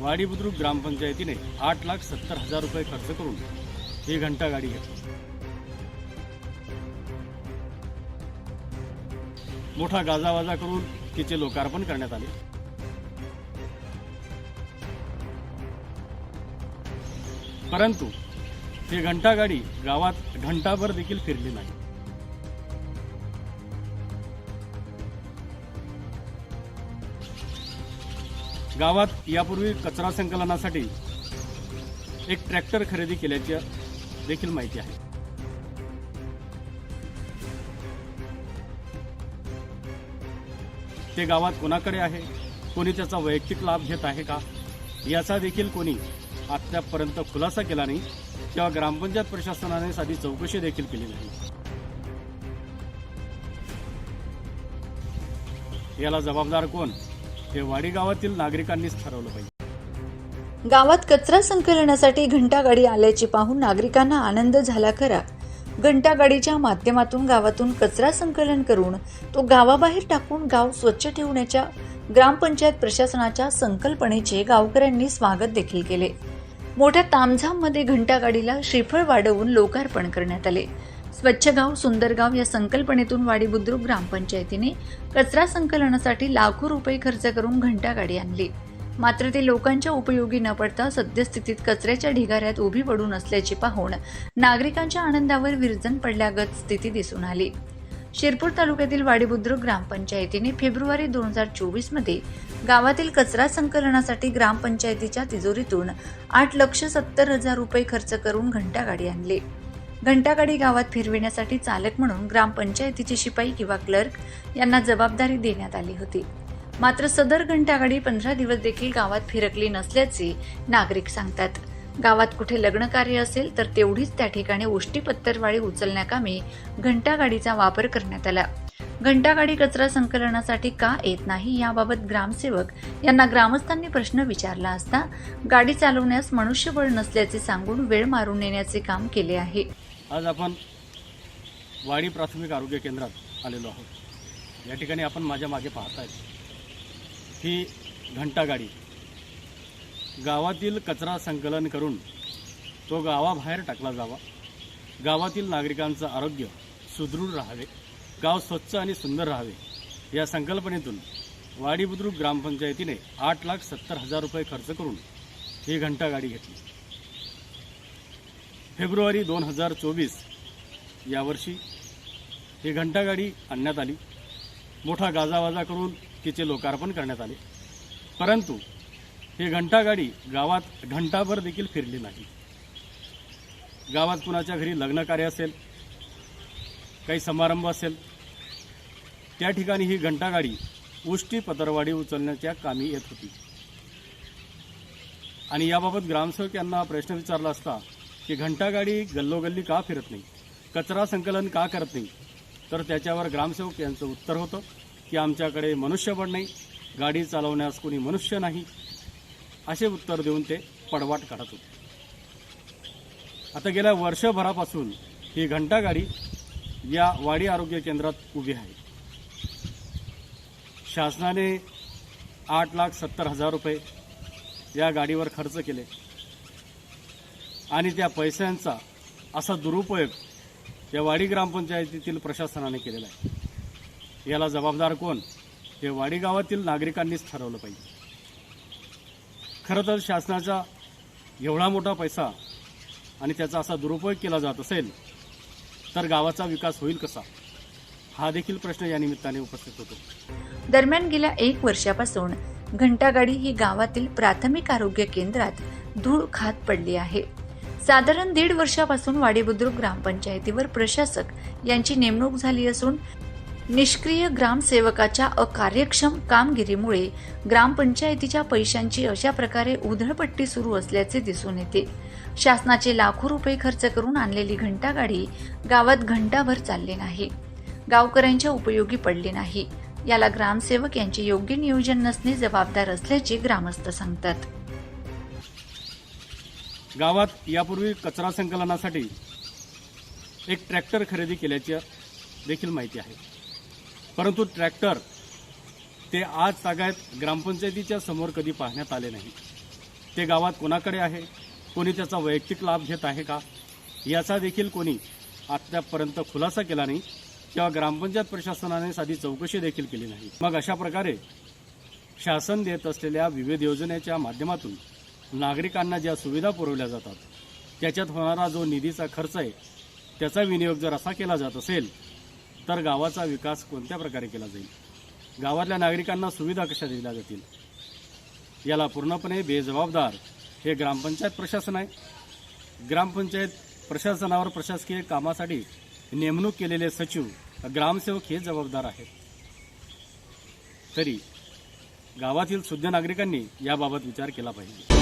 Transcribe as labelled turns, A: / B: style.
A: वाडी बुद्रुक ग्रामपंचायतीने आठ लाख सत्तर हजार रुपये खर्च करून ही घंटा गाडी घेतली. मोठा गाजावाजा करून तिचे लोकार्पण करण्यात आले. परंतु ही घंटा गाडी गावात घंटाभर देखील फिरली नाही. गावात यापूर्वी कचरा संकलनासाठी एक ट्रॅक्टर खरेदी केल्याची देखील माहिती आहे. ते गावात कोणाकडे आहे? कोणी त्याचा वैयक्तिक लाभ घेत आहे का? याचा देखील कोणी आत्तापर्यंत खुलासा केला नाही किंवा ग्रामपंचायत प्रशासनाने साधी चौकशी देखील केली नाही याला जबाबदार कोण? हे वाडी गावातील नागरिकांनीच ठरवलं पाहिजे.
B: गावात कचरा संकलनासाठी घंटागाडी आल्याची पाहून नागरिकांना आनंद झाला खरा. घंटागाडीच्या माध्यमातून गावातून कचरा संकलन करून तो गावाबाहेर टाकून गाव स्वच्छ ठेवण्याच्या ग्रामपंचायत प्रशासनाच्या संकल्पनेचे गावकऱ्यांनी स्वागत देखील केले. मोठ्या तामझाममध्ये घंटागाडीला श्रीफळ वाढवून लोकार्पण करण्यात आले. स्वच्छ गाव सुंदर गाव या संकल्पनेतून वाडी बुद्रुक ग्रामपंचायतीने कचरा संकलनासाठी लाखो रुपये खर्च करून घंटागाडी आणली. मात्र ते लोकांच्या उपयोगी न पडता सद्यस्थितीत कचऱ्याच्या ढिगाऱ्यात उभी पडून असल्याचे पाहून नागरिकांच्या आनंदावर विरजन पडल्यागत स्थिती दिसून आली. शिरपूर तालुक्यातील वाडीबुद्रुक ग्रामपंचायतीने फेब्रुवारी दोन हजार चोवीसमध्ये गावातील कचरा संकलनासाठी ग्रामपंचायतीच्या तिजोरीतून आठ लक्ष सत्तर हजार रुपये खर्च करून घंटागाडी आणली. घंटागाडी गावात फिरविण्यासाठी चालक म्हणून ग्रामपंचायतीचे शिपाई किंवा क्लर्क यांना जबाबदारी देण्यात आली होती. मात्र सदर घंटागाडी पंधरा दिवस देखील गावात फिरकली नसल्याचे नागरिक सांगतात. गावात कुठे लग्न कार्य असेल तर तेवढीच त्या ठिकाणी उष्टी पत्तरवाळी उचलण्याकामी घंटागाडीचा वापर करण्यात आला. घंटागाडी कचरा संकलनासाठी का येत नाही याबाबत ग्रामसेवक यांना ग्रामस्थांनी प्रश्न विचारला असता गाडी चालवण्यास मनुष्यबळ नसल्याचे सांगून वेळ मारून नेण्याचे काम केले आहे.
A: आज आपण वाडी प्राथमिक आरोग्य केंद्रात आलेलो आहोत. या ठिकाणी आपण माझ्या मागे पाहताय ही घंटागाडी गावातील कचरा संकलन करून तो गावाबाहेर टाकला जावा. गावातील नागरिकांचं आरोग्य सुदृढ राहावे गाव स्वच्छ आणि सुंदर राहावे. या संकल्पनेतून वाडी बुद्रुक ग्रामपंचायतीने आठ लाख सत्तर हजार रुपये खर्च करून ही घंटागाडी घेतली. फेब्रुवारी दोन हजार चोवीस यावर्षी ही घंटागाडी आणण्यात आली. मोठा गाजावाजा करून तिचे लोकार्पण करण्यात आले. परंतु ही घंटागाडी गावात घंटाभर देखील फिरली नाही. गावात कुणाच्या घरी लग्नकार्य असेल काही समारंभ असेल त्या ठिकाणी ही घंटागाडी उष्टी पदरवाडी उचलण्याच्या कामी येत होती. आणि याबाबत ग्रामसेवक यांना प्रश्न विचारला असता की घंटागाडी गल्लोगल्ली का फिरत नाही? कचरा संकलन का करत नाही? तर त्याच्यावर ग्रामसेवक यांचं उत्तर होतं की आमच्याकडे मनुष्यबळ नाही गाडी चालवण्यास कोणी मनुष्य नाही असे उत्तर देऊन ते पडवाट काढत होते. आता गेल्या वर्षभरापासून ही घंटागाडी या वाडी आरोग्य केंद्रात उभी आहे. शासनाने आठ लाख सत्तर हजार रुपये या गाडीवर खर्च केले. आणि त्या पैशांचा असा दुरुपयोग या वाडी ग्रामपंचायतीतील प्रशासनाने केलेला आहे. याला जबाबदार कोण? हे वाडी गावातील नागरिकांनीच ठरवलं पाहिजे. खरं तर शासनाचा एवढा मोठा पैसा आणि त्याचा असा दुरुपयोग केला जात असेल तर गावाचा विकास होईल कसा? हा देखील प्रश्न या निमित्ताने उपस्थित होतो.
B: दरम्यान गेल्या एक वर्षापासून घंटागाडी ही गावातील प्राथमिक आरोग्य केंद्रात धूळ खात पडली आहे. साधारण दीड वर्षापासून वाडीबुद्रुक ग्रामपंचायतीवर प्रशासक यांची नेमणूक झाली असून निष्क्रिय ग्रामसेवकाच्या अकार्यक्षम कामगिरीमुळे ग्रामपंचायतीच्या पैशांची अशा प्रकारे उधळपट्टी सुरू असल्याचे दिसून येते. शासनाचे लाखो रुपये खर्च करून आणलेली घंटागाडी गावात घंटाभर चालली नाही. गावकऱ्यांच्या उपयोगी पडली नाही. याला ग्रामसेवक यांचे योग्य नियोजन नसणे जबाबदार असल्याचे ग्रामस्थ सांगतात.
A: गावात यापूर्वी कचरा संकलनासाठी एक ट्रॅक्टर खरेदी केल्याची देखील माहिती आहे. परंतु ट्रॅक्टर ते आज तागायत ग्रामपंचायतीच्या समोर कधी पाहण्यात आले नाही. ते गावात कोणाकडे आहे? कोणी त्याचा वैयक्तिक लाभ घेत आहे का? याचा देखील कोणी आत्तापर्यंत खुलासा केला नाही किंवा ग्रामपंचायत प्रशासनाने साधी चौकशी देखील केली नाही. मग अशा प्रकारे शासन देत असलेल्या विविध योजनेच्या माध्यमातून नागरिकांना ज्या सुविधा पुरवल्या जातात त्याच्यात होणारा जो निधीचा खर्च आहे त्याचा विनियोग जर असा केला जात असेल तर गावाचा विकास कोणत्या प्रकारे केला जाईल? गावातल्या नागरिकांना सुविधा कशा दिल्या जातील? याला पूर्णपणे बेजबाबदार हे ग्रामपंचायत प्रशासन आहे. ग्रामपंचायत प्रशासनावर प्रशासकीय कामासाठी नेमणूक केलेले सचिव ग्रामसेवक हे जबाबदार आहेत. तरी गावातील शुद्ध नागरिकांनी याबाबत विचार केला पाहिजे.